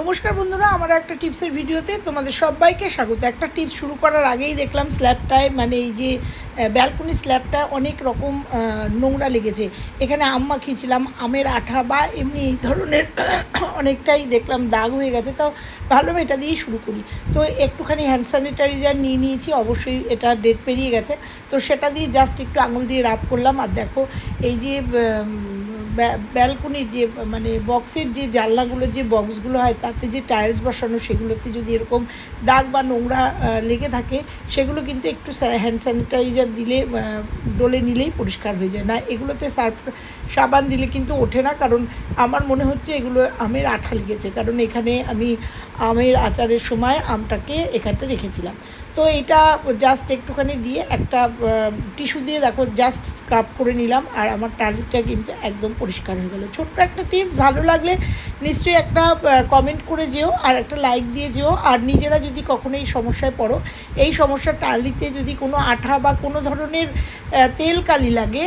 নমস্কার বন্ধুরা, আমার একটা টিপসের ভিডিওতে তোমাদের সবাইকে স্বাগত। একটা টিপস শুরু করার আগেই দেখলাম স্ল্যাবটায় মানে এই যে ব্যালকনি স্ল্যাবটা অনেক রকম নোংরা লেগেছে। এখানে আম মাখিয়েছিলাম, আমের আঠা বা এমনি এই ধরনের অনেকটাই দেখলাম দাগ হয়ে গেছে। তো ভাবলাম এটা দিয়েই শুরু করি। তো একটুখানি হ্যান্ড স্যানিটাইজার নিয়ে নিয়েছি, অবশ্যই এটা ডেট পেরিয়ে গেছে। তো সেটা দিয়ে জাস্ট একটু আঙুল দিয়ে রাব করলাম। আর দেখো, এই যে ব্যালকনির যে মানে বক্সের যে জানলাগুলোর যে বক্সগুলো হয়, তাতে যে টাইলস বসানো, সেগুলোতে যদি এরকম দাগ বা নোংরা লেগে থাকে, সেগুলো কিন্তু একটু হ্যান্ড স্যানিটাইজার দিলে ডলে নিলেই পরিষ্কার হয়ে যায়। না, এগুলোতে সার্ফ, সাবান দিলে কিন্তু ওঠে না, কারণ আমার মনে হচ্ছে এগুলো আমের আঠা লেগেছে। কারণ এখানে আমি আমের আচারের সময় আমটাকে এখানটা রেখেছিলাম। তো এটা জাস্ট একটুখানি দিয়ে একটা টিস্যু দিয়ে দেখো জাস্ট স্ক্রাব করে নিলাম আর আমার টালিটা কিন্তু একদম পরিষ্কার হয়ে গেলো। ছোট্ট একটা টিপস ভালো লাগলে নিশ্চয়ই একটা কমেন্ট করে যেও আর একটা লাইক দিয়ে যেও। আর নিজেরা যদি কখনো এই সমস্যায় পড়ো, এই সমস্যা টালিতে যদি কোনো আঠা বা কোনো ধরনের তেল কালি লাগে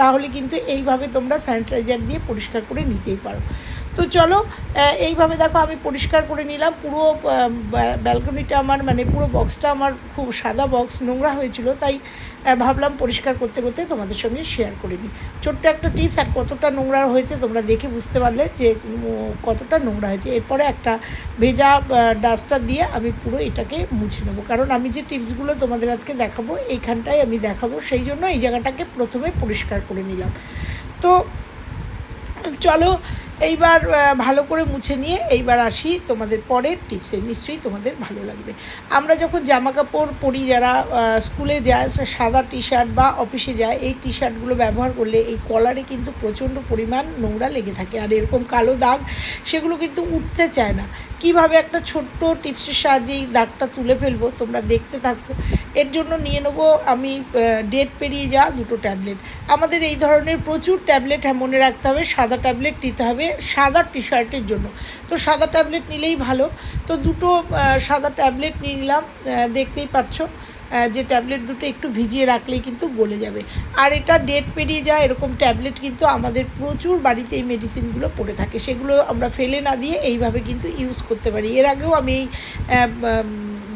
তাহলে কিন্তু এইভাবে তোমরা স্যানিটাইজার দিয়ে পরিষ্কার করে নিতেই পারো। তো চলো এইভাবে দেখো আমি পরিষ্কার করে নিলাম। পুরো ব্যালকনিটা আমার মানে পুরো বক্সটা আমার খুব সাদা বক্স নোংরা হয়েছিল। তাই ভাবলাম পরিষ্কার করতে করতে তোমাদের সঙ্গে শেয়ার করে নিই। ছোট্ট একটা টিপস আর কতটা নোংরা হয়েছে তোমরা দেখে বুঝতে পারলে যে কতটা নোংরা হয়েছে। এরপরে একটা ভেজা ডাস্টার দিয়ে আমি পুরো এটাকে মুছে নেব। কারণ আমি যে টিপসগুলো তোমাদের আজকে দেখাবো এইখানটায় আমি দেখাবো। সেই জন্য এই জায়গাটাকে প্রথমে পরিষ্কার করে নিলাম। তো, চলো এইবার ভালো করে মুছে নিয়ে এইবার আসি তোমাদের পরের টিপসে নিশ্চয়ই তোমাদের ভালো লাগবে। আমরা যখন জামা কাপড় পরি, যারা স্কুলে যায় সাদা টি শার্ট বা অফিসে যায়, এই টি শার্টগুলো ব্যবহার করলে এই কলারে কিন্তু প্রচণ্ড পরিমাণ নোংরা লেগে থাকে। আর এরকম কালো দাগ, সেগুলো কিন্তু উঠতে চায় না। কীভাবে একটা ছোট্ট টিপসের সাহায্যে এই দাগটা তুলে ফেলব, তোমরা দেখতে থাকো। এর জন্য নিয়ে নেব আমি ডেট পেরিয়ে যা দুটো ট্যাবলেট আমাদের এই ধরনের প্রচুর ট্যাবলেট মনে রাখতে হবে। সাদা ট্যাবলেট নিতে হবে। সাদা টি শার্টের জন্য। তো সাদা ট্যাবলেট নিলেই ভালো। তো দুটো সাদা ট্যাবলেট নিলাম। দেখতেই পাচ্ছ যে ট্যাবলেট দুটো একটু ভিজিয়ে রাখলেই কিন্তু গলে যাবে। আর এটা ডেট পেরিয়ে যায়, এরকম ট্যাবলেট কিন্তু আমাদের প্রচুর বাড়িতে এই মেডিসিনগুলো পড়ে থাকে। সেগুলো আমরা ফেলে না দিয়ে এইভাবে কিন্তু ইউজ করতে পারি। এর আগেও আমি এই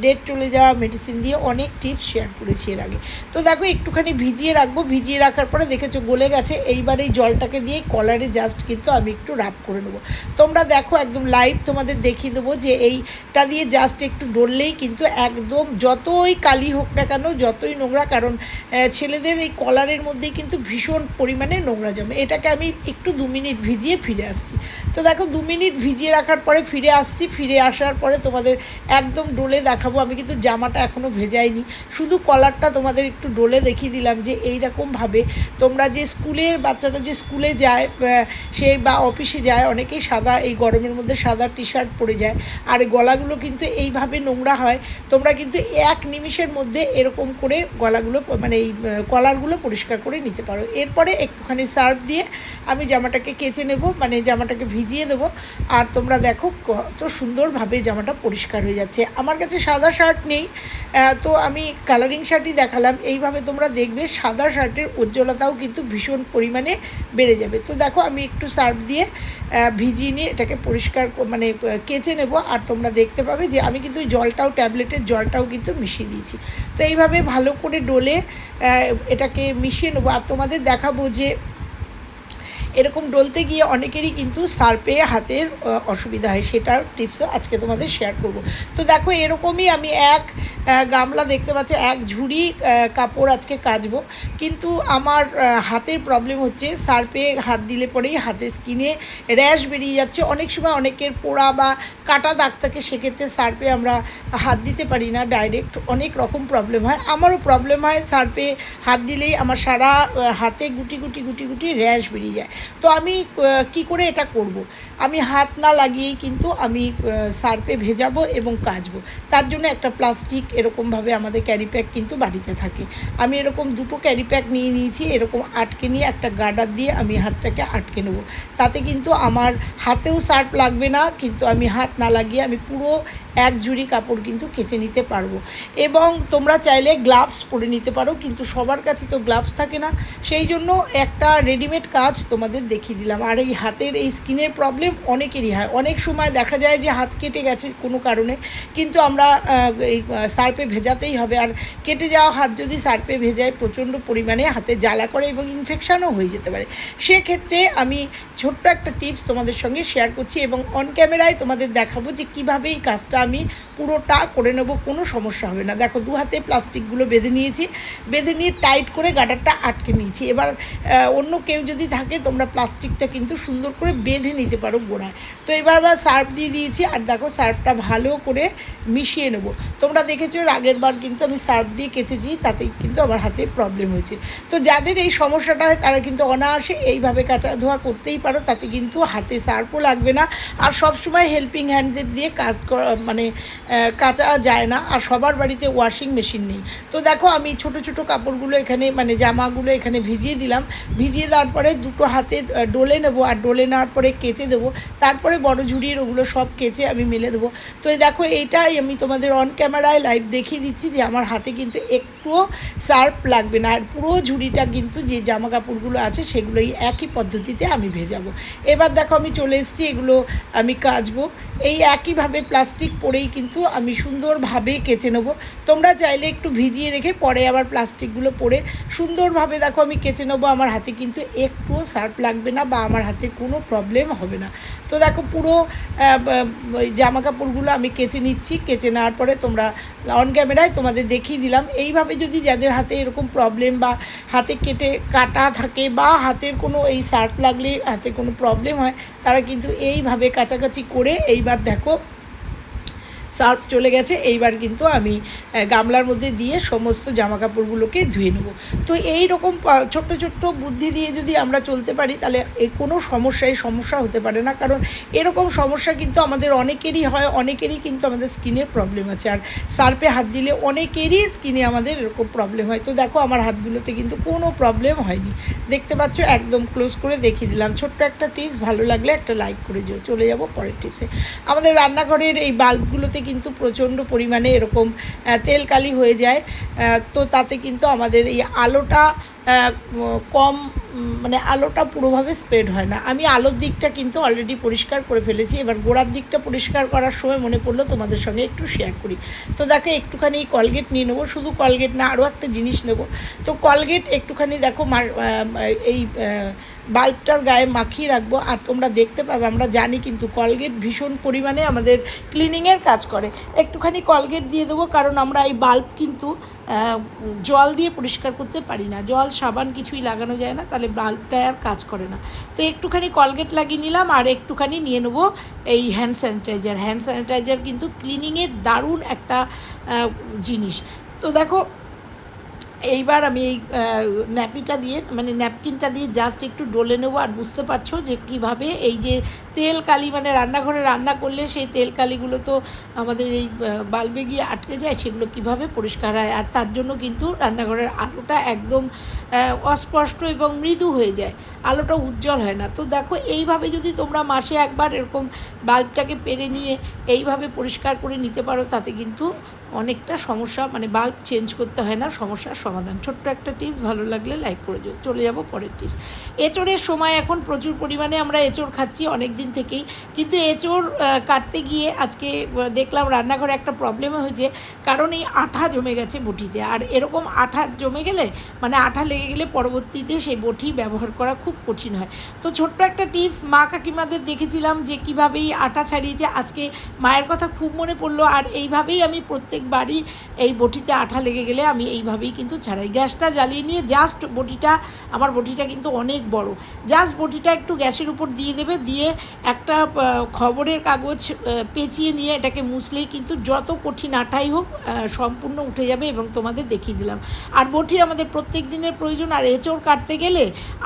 ডেট চলে যাওয়া মেডিসিন দিয়ে অনেক টিপস শেয়ার করেছি এর আগে। তো দেখো, একটুখানি ভিজিয়ে রাখব। ভিজিয়ে রাখার পরে দেখেছ গলে গেছে। এইবার এই জলটাকে দিয়ে কলারে জাস্ট কিন্তু আমি একটু রাব করে নেব। তোমরা দেখো, একদম লাইভ তোমাদের দেখিয়ে দেবো যে এইটা দিয়ে জাস্ট একটু ডললেই কিন্তু একদম যতই কালি হোক না কেন, যতই নোংরা, কারণ ছেলেদের এই কলারের মধ্যেই কিন্তু ভীষণ পরিমাণে নোংরা জমে। এটাকে আমি একটু দু মিনিট ভিজিয়ে ফিরে আসছি। তো দেখো, দু মিনিট ভিজিয়ে রাখার পরে ফিরে আসছি। ফিরে আসার পরে তোমাদের একদম ডোলে দেখাবো। আমি কিন্তু জামাটা এখনও ভেজাইনি। শুধু কলারটা তোমাদের একটু ডোলে দেখিয়ে দিলাম যে এই রকমভাবে তোমরা যে স্কুলের বাচ্চারা যে স্কুলে যায় সে বা অফিসে যায়, অনেকেই সাদা, এই গরমের মধ্যে সাদা টি শার্ট পরে যায়। আর গলাগুলো কিন্তু এইভাবে নোংরা হয়। তোমরা কিন্তু এক নিমিষের মধ্যে এরকম করে গলাগুলো মানে এই কলারগুলো পরিষ্কার করে নিতে পারো। এরপরে একটুখানি সার্ফ দিয়ে আমি জামাটাকে কেচে নেব মানে জামাটাকে ভিজিয়ে দেবো। আর তোমরা দেখো কত সুন্দরভাবে জামাটা পরিষ্কার হয়ে যাচ্ছে। আমার কাছে সাদা শার্ট নেই। তো আমি কালারিং শার্টই দেখালাম। এইভাবে তোমরা দেখবে সাদা শার্টের উজ্জ্বলতাও কিন্তু ভীষণ পরিমাণে বেড়ে যাবে। তো দেখো আমি একটু সার্ফ দিয়ে ভিজিয়ে নিয়ে এটাকে পরিষ্কার মানে কেচে নেব। আর তোমরা দেখতে পাবে যে আমি কিন্তু জলটাও, ট্যাবলেটের জলটাও কিন্তু মিশিয়ে দিয়েছি। তো এইভাবে ভালো করে ডলে এটাকে মিশিয়ে নেব। আর তোমাদের দেখাবো যে এরকম ডলতে গিয়ে অনেকেরই কিন্তু সার্পে হাতের অসুবিধা হয়। সেটার টিপসও আজকে তোমাদের শেয়ার করব। তো দেখো, এরকমই আমি এক গামলা দেখতে পাচ্ছি, এক ঝুড়ি কাপড় আজকে কাচবো। কিন্তু আমার হাতের প্রবলেম হচ্ছে সার্পে হাত দিলে পরেই হাতের স্কিনে র্যাশ বেরিয়ে যাচ্ছে। অনেক সময় অনেকের পোড়া বা কাটা দাগ থাকে, সেক্ষেত্রে সার্পে আমরা হাত দিতে পারি না। ডাইরেক্ট অনেক রকম প্রবলেম হয়। আমারও প্রবলেম হয় সার্পে হাত দিলেই আমার সারা হাতে গুটি গুটি গুটি গুটি র্যাশ বেরিয়ে যায়। তো আমি কি করে এটা করব। আমি হাত না লাগিয়েই কিন্তু আমি সার্পে ভেজাবো এবং কাচবো। তার জন্য একটা প্লাস্টিক এরকমভাবে আমাদের ক্যারি প্যাক কিন্তু বাড়িতে থাকে। আমি এরকম দুটো ক্যারি প্যাক নিয়ে নিয়েছি, এরকম আটকে নিয়ে একটা গার্ডার দিয়ে আমি হাতটাকে আটকে নেব। তাতে কিন্তু আমার হাতেও সার্প লাগবে না, কিন্তু আমি হাত না লাগিয়ে আমি পুরো এক ঝুড়ি কাপড় কিন্তু কেচে নিতে পারব। এবং তোমরা চাইলে গ্লাভস পরে নিতে পারো, কিন্তু সবার কাছে তো গ্লাভস থাকে না। সেই জন্য একটা রেডিমেড কাজ তোমাদের তোমাদের দেখিয়ে দিলাম। আর এই হাতের এই স্কিনের প্রবলেম অনেকেরই হয়। অনেক সময় দেখা যায় যে হাত কেটে গেছে কোনো কারণে, কিন্তু আমরা এই সার্পে ভেজাতেই হবে। আর কেটে যাওয়া হাত যদি সার্পে ভেজায় প্রচণ্ড পরিমাণে হাতে জ্বালা করে এবং ইনফেকশানও হয়ে যেতে পারে। সেক্ষেত্রে আমি ছোট্ট একটা টিপস তোমাদের সঙ্গে শেয়ার করছি এবং অন ক্যামেরায় তোমাদের দেখাবো যে কীভাবে এই কাজটা আমি পুরোটা করে নেব, কোনো সমস্যা হবে না। দেখো, দু হাতে প্লাস্টিকগুলো বেঁধে নিয়েছি। বেঁধে নিয়ে টাইট করে গাডারটা আটকে নিয়েছি। এবার অন্য কেউ যদি থাকে, তোমরা প্লাস্টিকটা কিন্তু সুন্দর করে বেঁধে নিতে পারো গোড়ায়। তো এবার আবার সার্ফ দিয়ে দিয়েছি আর দেখো সার্ফটা ভালো করে মিশিয়ে নেব। তোমরা দেখেছ আগের বার কিন্তু আমি সার্ফ দিয়ে কেচেছি, তাতেই কিন্তু আমার হাতে প্রবলেম হয়েছে। তো যাদের এই সমস্যাটা হয় তারা কিন্তু অনায়াসে এইভাবে কাঁচা ধোয়া করতেই পারো, তাতে কিন্তু হাতে সার্ফও লাগবে না। আর সবসময় হেল্পিং হ্যান্ডদের দিয়ে কাজ মানে কাচা যায় না। আর সবার বাড়িতে ওয়াশিং মেশিন নেই। তো দেখো আমি ছোট ছোট কাপড়গুলো এখানে মানে জামাগুলো এখানে ভিজিয়ে দিলাম। ভিজিয়ে দেওয়ার পরে দুটো হাতে আহ, ডলে নেব আর ডলে নেওয়ার পরে কেচে দেবো। তারপরে বড় ঝুড়ির ওগুলো সব কেচে আমি মেলে দেবো। তো দেখো এইটাই আমি তোমাদের অন ক্যামেরায় লাইভ দেখিয়ে দিচ্ছি যে আমার হাতে কিন্তু একটুও সার্ফ লাগবে না। আর পুরো ঝুড়িটা কিন্তু যে জামা কাপড়গুলো আছে সেগুলোই একই পদ্ধতিতে আমি ভেজাবো। এবার দেখো আমি চলে এসেছি এগুলো আমি কাচবো। এই একইভাবে প্লাস্টিক পরেই কিন্তু আমি সুন্দরভাবে কেচে নেব। তোমরা চাইলে একটু ভিজিয়ে রেখে পরে আবার প্লাস্টিকগুলো পরে সুন্দরভাবে দেখো আমি কেচে নেব। আমার হাতে কিন্তু একটুও সার্ফ লাগবে না বা আমার হাতে কোনো প্রবলেম হবে না। তো দেখো পুরো জামা কাপড়গুলো আমি কেচে নিচ্ছি, কেচে নেওয়ার পরে তোমরা অন ক্যামেরায় তোমাদের দেখিয়ে দিলাম। এইভাবে যদি যাদের হাতে এরকম প্রবলেম বা হাতে কেটে কাটা থাকে বা হাতের কোনো এই সার্ফ লাগলে হাতে কোনো প্রবলেম হয়, তারা কিন্তু এইভাবে কাছাকাছি করে এইবার দেখো সার্ফ চলে গেছে, এইবার কিন্তু আমি গামলার মধ্যে দিয়ে সমস্ত জামা কাপড়গুলোকে ধুয়ে নেব। তো এই রকম ছোট্ট ছোট্ট বুদ্ধি দিয়ে যদি আমরা চলতে পারি, তাহলে কোনো সমস্যাই সমস্যা হতে পারে না। কারণ এরকম সমস্যা কিন্তু আমাদের অনেকেরই হয়, অনেকেরই কিন্তু আমাদের স্কিনের প্রবলেম আছে। আর সার্পে হাত দিলে অনেকেরই স্কিনে আমাদের এরকম প্রবলেম হয়। তো দেখো, আমার হাতগুলোতে কিন্তু কোনো প্রবলেম হয়নি। দেখতে পাচ্ছ, একদম ক্লোজ করে দেখিয়ে দিলাম। ছোট্ট একটা টিপস, ভালো লাগলে একটা লাইক করে যেও চলে যাব পরের টিপসে। আমাদের রান্নাঘরের এই বাল্বগুলোতে কিন্তু প্রচণ্ড পরিমাণে এরকম তেলকালি তেল কালি হয়ে যায় তো তাতে কিন্তু আমাদের এই আলোটা কম মানে আলোটা পুরোভাবে স্প্রেড হয় না। আমি আলোর দিকটা কিন্তু অলরেডি পরিষ্কার করে ফেলেছি। এবার গোড়ার দিকটা পরিষ্কার করার সময় মনে পড়ল তোমাদের সঙ্গে একটু শেয়ার করি। তো দেখো, একটুখানি কলগেট নিয়ে নেব। শুধু কলগেট না আরও একটা জিনিস নেব। তো কলগেট একটুখানি দেখো এই বাল্বটার গায়ে মাখিয়ে রাখব। আর তোমরা দেখতে পাবে, আমরা জানি কিন্তু কলগেট ভীষণ পরিমাণে আমাদের ক্লিনিংয়ের কাজ করে। একটুখানি কলগেট দিয়ে দেবো, কারণ আমরা এই বাল্ব কিন্তু জল দিয়ে পরিষ্কার করতে পারি না। জল সাবান কিছুই লাগানো যায় না, তাহলে বাল্বটা আর কাজ করে না। তো একটুখানি কলগেট লাগিয়ে নিলাম আর একটুখানি নিয়ে নেব এই হ্যান্ড স্যানিটাইজার হ্যান্ড স্যানিটাইজার কিন্তু ক্লিনিংয়ের দারুণ একটা জিনিস। তো দেখো এইবার আমি এই ন্যাপিটা দিয়ে মানে ন্যাপকিনটা দিয়ে জাস্ট একটু ডলে নেব আর বুঝতে পারছ যে কীভাবে এই যে তেল কালি মানে রান্নাঘরে রান্না করলে সেই তেল কালিগুলো তো আমাদের এই বাল্বে গিয়ে আটকে যায়, সেগুলো কীভাবে পরিষ্কার হয়? আর তার জন্য কিন্তু রান্নাঘরের আলোটা একদম অস্পষ্ট এবং মৃদু হয়ে যায়। আলোটা উজ্জ্বল হয় না। তো দেখো, এইভাবে যদি তোমরা মাসে একবার এরকম বাল্বটাকে পেরে নিয়ে এইভাবে পরিষ্কার করে নিতে পারো, তাতে কিন্তু অনেকটা সমস্যা মানে বাল্ব চেঞ্জ করতে হয় না, সমস্যার সমাধান। ছোট্ট একটা টিপস ভালো লাগলে লাইক করে যাও চলে যাব পরের টিপস এঁচড়ের সময় এখন প্রচুর পরিমাণে আমরা এঁচড় খাচ্ছি অনেক দিন থেকেই। কিন্তু এঁচড় কাটতে গিয়ে আজকে দেখলাম রান্নাঘরে একটা প্রবলেম হয়েছে। কারণ এই আঠা জমে গেছে বটিতে। আর এরকম আঠা জমে গেলে মানে আঠা লেগে গেলে পরবর্তীতে সেই বটি ব্যবহার করা খুব কঠিন হয়। তো ছোট্ট একটা টিপস মা কাকিমাদের দেখেছিলাম যে কীভাবে এই আঠা ছাড়িয়েছে। আজকে মায়ের কথা খুব মনে পড়ল। আর এইভাবেই আমি প্রত্যেকবারই এই বটিতে আঠা লেগে গেলে আমি এইভাবেই কিন্তু ছাড়াই। গ্যাসটা জ্বালিয়ে নিয়ে জাস্ট বটিটা, আমার বটিটা কিন্তু অনেক বড়। জাস্ট বটিটা একটু গ্যাসের উপর দিয়ে দেবে, দিয়ে একটা খবরের কাগজ পেঁচিয়ে নিয়ে এটাকে মুছলেই কিন্তু যত কঠিন আঠাই হোক সম্পূর্ণ উঠে যাবে এবং তোমাদের দেখিয়ে দিলাম। আর বটি আমাদের প্রত্যেক দিনের প্রয়োজন, আর এঁচড় কাটতে গেলে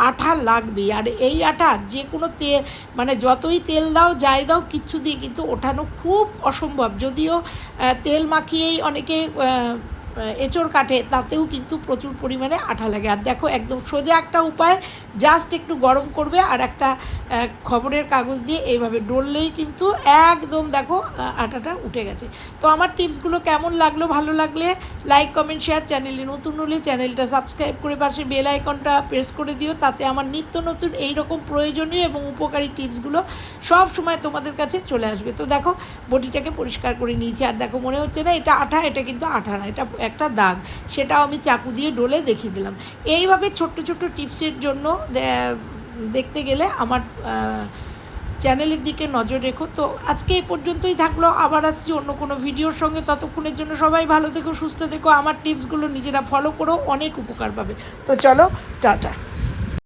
আঠা লাগবেই। আর এই আঠা যে কোনো তে মানে যতই তেল দাও, যাই দাও, কিচ্ছু দিয়ে কিন্তু ওঠানো খুব অসম্ভব। যদিও তেল তেল মাখিয়েই অনেকে আহ, এঁচড় কাটে, তাতেও কিন্তু প্রচুর পরিমাণে আঠা লাগে। আর দেখো, একদম সোজা একটা উপায় জাস্ট একটু গরম করবে আর একটা খবরের কাগজ দিয়ে এইভাবে ডললেই কিন্তু একদম দেখো আটাটা উঠে গেছে। তো আমার টিপসগুলো কেমন লাগল, ভালো লাগলে লাইক কমেন্ট শেয়ার চ্যানেলে নতুন হলে চ্যানেলটা সাবস্ক্রাইব করে পাশে বেল আইকনটা প্রেস করে দিও, তাতে আমার নিত্য নতুন এই রকম প্রয়োজনীয় এবং উপকারী টিপসগুলো সব সময় তোমাদের কাছে চলে আসবে। তো দেখো বডিটাকে পরিষ্কার করে নিয়েছি। আর দেখো, মনে হচ্ছে না এটা আঠা, এটা কিন্তু আঠা না, এটা একটা দাগ, সেটাও আমি চাকু দিয়ে ডলে দেখিয়ে দিলাম। এইভাবে ছোট্ট ছোট্ট টিপসের জন্য দেখতে গেলে আমার চ্যানেলের দিকে নজর রেখো। তো আজকে এই পর্যন্তই থাকল। আবার আসছি অন্য কোনো ভিডিওর সঙ্গে। ততক্ষণের জন্য সবাই ভালো দেখো সুস্থ থেকো। আমার টিপসগুলো নিজেরা ফলো করো, অনেক উপকার পাবে। তো চলো, টাটা।